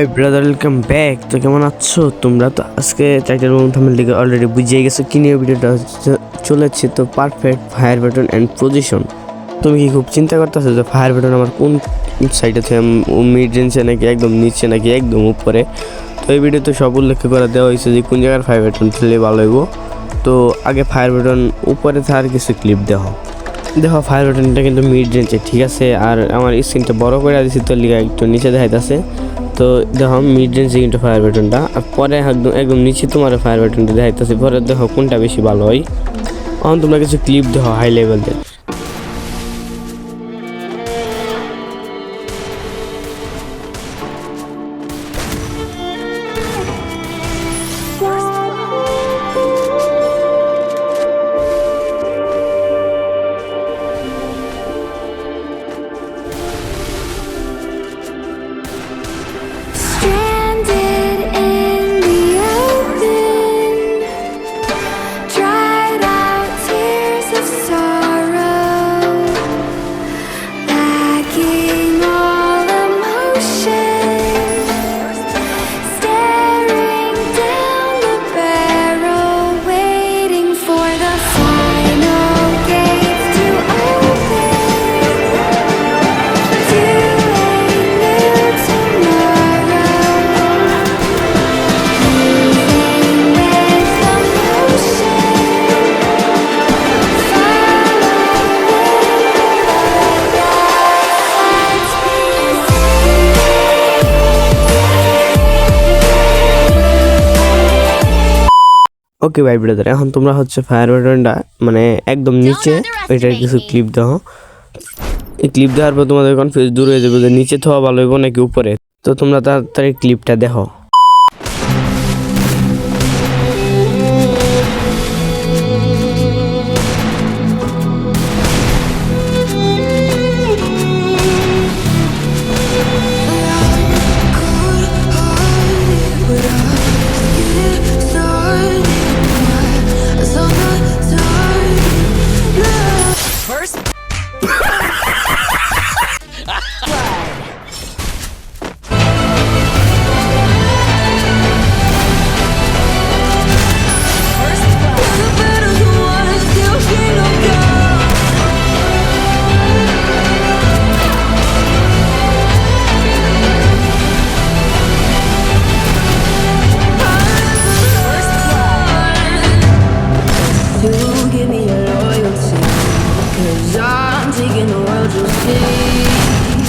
ভাই brother welcome back তো কেমন আছো? তোমরা তো আজকে টাইটেল এবং থামেল দিকে অলরেডি বুঝিয়ে গেছো কি নিয়ে ভিডিওটা চলেছে। তো perfect fire button and position তুমি কি খুব চিন্তা করতেছো যে ফায়ার বাটন আমার কোন সাইডে মিড রেঞ্জে নাকি একদম নিচে নাকি একদম উপরে? তো এই ভিডিওতে সব উল্লেখ করে দেওয়া হয়েছে যে কোন জায়গার ফায়ার বাটন খেলে ভালো হইব। তো আগে ফায়ার বাটন উপরে থাকার কিছু ক্লিপ দেওয়া দেখো ফায়ার বাটনটা কিন্তু মিড রেঞ্জে ঠিক আছে? আর আমার স্ক্রিনটা বড় করে দিছি তো লিগা একটু নিচে দেখাইতেছে। তো দেখো মিড রেঞ্জে কিন্তু ফায়ার বাটনটা আর পরে একদম একদম নিচে তোমার ফায়ার বাটনটা দেখাইতেছে। পরে দেখো কোনটা বেশি ভালো হয়। এখন তোমরা কিছু ক্লিপ দেখো হাই লেভেলের so ওকে ভাই ব্রাদার এখন তোমরা হচ্ছে ফায়ার বাটনটা মানে একদম নিচে ওইটার কিছু ক্লিপ দাও এই ক্লিপ দেওয়ার পর তোমাদের কনফিউজ দূর হয়ে যাবে যে নিচে থোয়া ভালো হইব নাকি উপরে। তো তোমরা তাড়াতাড়ি ক্লিপটা দেখো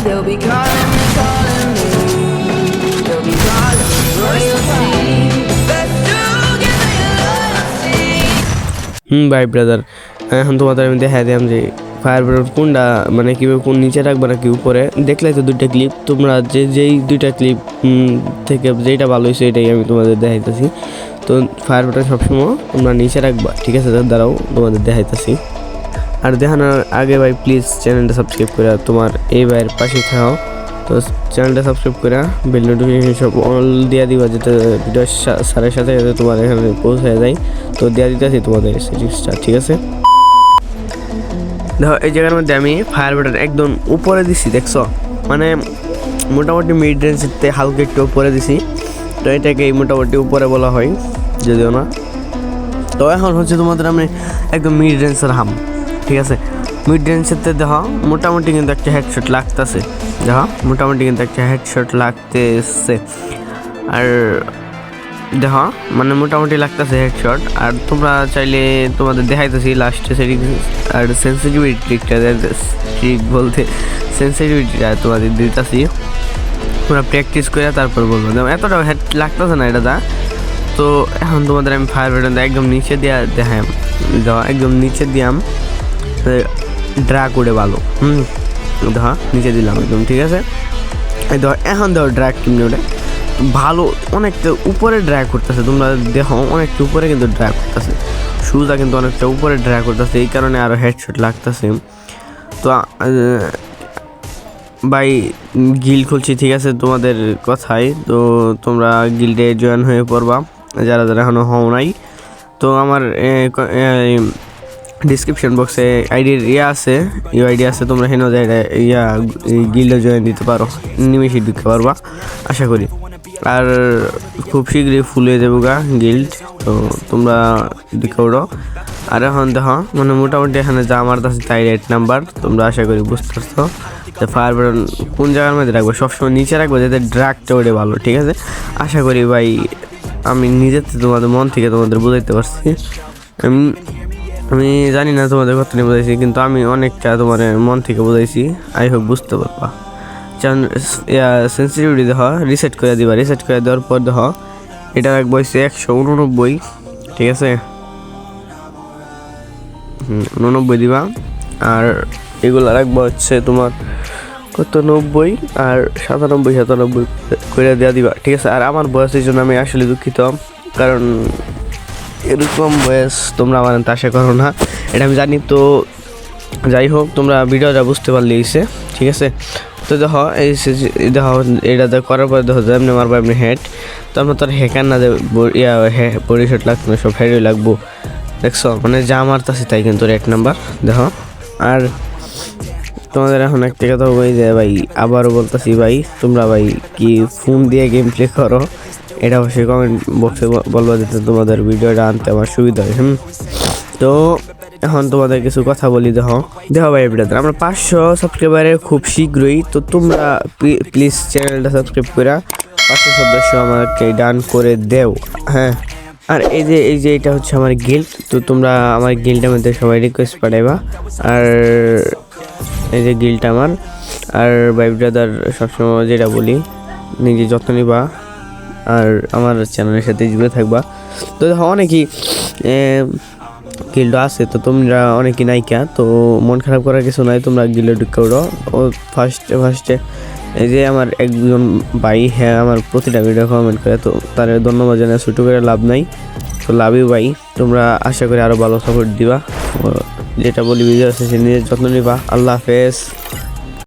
They'll be calling me, calling me. They'll be calling me royalty. হুম ভাই ব্রাদার এখন তোমাদের আমি দেখা দিলাম যে ফায়ার ব্রিগেড কোনটা মানে কীভাবে কোন নিচে রাখবে নাকি উপরে। দেখলে তো দুইটা ক্লিপ তোমরা যে যেই দুইটা ক্লিপ থেকে যেইটা ভালো হয়েছে এটাই আমি তোমাদের দেখাইতেছি। তো ফায়ার ব্রিগেড সবসময় তোমরা নিচে রাখবা ঠিক আছে? দ্বারাও তোমাদের দেখাইতেছি। আর দেখানোর আগে ভাই প্লিজ চ্যানেলটা সাবস্ক্রাইব করে তোমার এই ভাইয়ের পাশে থাও তো চ্যানেলটা সাবস্ক্রাইব করে বেল নোটিফিকেশন সব অল দিয়া দিবা যাতে ভিডিও সারের সাথে যাতে তোমার এখানে পৌঁছে যায়। তো দেওয়া দিতেছি তোমাদের সেটিংসটা ঠিক আছে? দেখো, এই জায়গার মধ্যে আমি ফায়ার বাটন একদম উপরে দিছি, দেখছ? মানে মোটামুটি মিড রেঞ্জতে হালকা একটু উপরে দিছি। তো এটাকে মোটামুটি উপরে বলা হয়, যদিও না। তো এখন হচ্ছে তোমাদের আমি একদম মিড রেঞ্জের হাম। ঠিক আছে? মিড রেঞ্জেতে দেখো, মোটামুটি কিন্তু একটা হেডশট লাগতেছে। দেখো, মোটামুটি কিন্তু একটা হেডশট লাগতেছে। আর দেখো মানে মোটামুটি লাগতেছে হেডশট আর তোমরা চাইলে তোমাদের দেখাইতেছি লাস্টে সেটিং আর সেন্সিটিভিটি ট্রিকটা ট্রিক বলতে সেন্সিটিভিটিটা তোমাদের দিতেছি। তোমরা প্র্যাকটিস করে তারপর বলব। এতটা হেড লাগতেছে না এটা, দা। তো এখন তোমাদের আমি ফায়ার একদম নিচে দিয়া দেখাম দেওয়া একদম নিচে দিয়াম। ড্রা করে ভালো হুম, ধর, নিচে দিলাম একদম, ঠিক আছে? ধর, এখন ধর ড্রাগ কিমনি ওটা ভালো, অনেকটা উপরে ড্রাগ করতেছে তোমরা দেখো, অনেকটা উপরে কিন্তু ড্রাগ করতেছে শুজটা কিন্তু অনেকটা উপরে ড্রাগ করতেছে এই কারণে আরও হেডশট লাগতেছে। তো ভাই গিল খুলছি, ঠিক আছে? তোমাদের কথাই। তো, তোমরা গিল্ডে জয়েন হয়ে পড়বা। যারা যারা এখনও হও নাই। তো, আমার ডিসক্রিপশন বক্সে আইডির ইয়া আছে, ইউ আইডি আছে, তোমরা হেন ইয়া গিল্ডে জয়েন দিতে পারো, নিমেষে ঢুকতে পারবা, আশা করি। আর খুব শীঘ্রই ফুল হয়ে যাব গা গিল্ড তো তোমরা দেখে উঠো। আর এখন দেখো মানে মোটামুটি এখানে যা আমার কাছে তাই রেট নাম্বার তোমরা আশা করি বুঝতে পারছ। তো ফায়ার কোন জায়গার মধ্যে রাখব, সবসময় নিচে রাখব, যাতে ড্রাগটা ওঠে ভালো, ঠিক আছে? আশা করি ভাই, আমি নিজের তোমাদের মন থেকে তোমাদের বুঝাইতে পারছি। আমি জানি না তোমাদের কতটা বুঝাইছি, কিন্তু আমি অনেকটা তোমার মন থেকে বুঝাইছি। আই হোপ বুঝতে পারবা। যেমন সেন্সিটিভিটি দেখ রিসেট করে দিবা। রিসেট করে দেওয়ার পর দেখ এটা রাখব হচ্ছে একশো উননব্বই, ঠিক আছে? উননব্বই দিবা। আর এগুলো রাখব হচ্ছে তোমার কত নব্বই আর সাতানব্বই সাতানব্বই করে দেওয়া দিবা, ঠিক আছে? আর আমার বয়সের জন্য আমি আসলে দুঃখিত, কারণ এরকম বয়স তোমরা আমার আশা করো না। এটা আমি জানি, তো যাই হোক, তোমরা ভিডিওটা বুঝতে পারলে এসে ঠিক আছে? তো দেখো, এই যে- দেখো, এটা করার পরে দেখো, যে এমনি মারবো, এমনি হেড। তো আমরা তোর হ্যাকার না দেব ইয়া বডি শট লাগতো সব হেডই লাগবো। দেখছ? মানে যা মারতাছে তাই কিন্তু এক নাম্বার, দেখো? আর তোমাদের এখন একটা কথা বলি যে, ভাই, আবারও বলতেছি, ভাই, তোমরা ভাই, কি ফোন দিয়ে গেম প্লে করো? এটা অবশ্যই কমেন্ট বক্সে বলব যাতে তোমাদের ভিডিওটা আনতে আমার সুবিধা হয়, হুম? তো এখন তোমাদের কিছু কথা বলি, দেখো। দেখো ভাই ব্রাদার আমরা পাঁচশো সাবস্ক্রাইবারের খুব শীঘ্রই, তো তোমরা প্লিজ চ্যানেলটা সাবস্ক্রাইব করে পাঁচশো সদস্য আমাকে ডান করে দেও হ্যাঁ? আর এই যে এই যে এটা হচ্ছে আমার গিল্ড তো তোমরা আমার গিল্ডের মধ্যে সবাই রিকোয়েস্ট পাঠাইবা। আর এই যে গিল্ড আমার, আর ভাই ব্রাদার সবসময় যেটা বলি, নিজে যত্ন নিবা। আর আমার চ্যানেলের সাথে জুড়ে থাকবা। তো অনেকই গিল্ড আছে, তো তোমরা অনেকই নায়িকা, তো মন খারাপ করার কিছু নাই, তোমরা গিল্ডে ঢুকে উঠো ও ফার্স্টে ফার্স্টে এই যে আমার একজন ভাই হ্যাঁ আমার প্রতিটা ভিডিও কমেন্ট করে, তো তার ধন্যবাদ জানাই, ছোটো করে লাভ নাই। তো লাভই ভাই। তোমরা আশা করি আরও ভালো সাপোর্ট দিবা। যেটা বলি ভিডিও আছে সে নিজের যত্ন নিবা। আল্লাহ হাফেজ।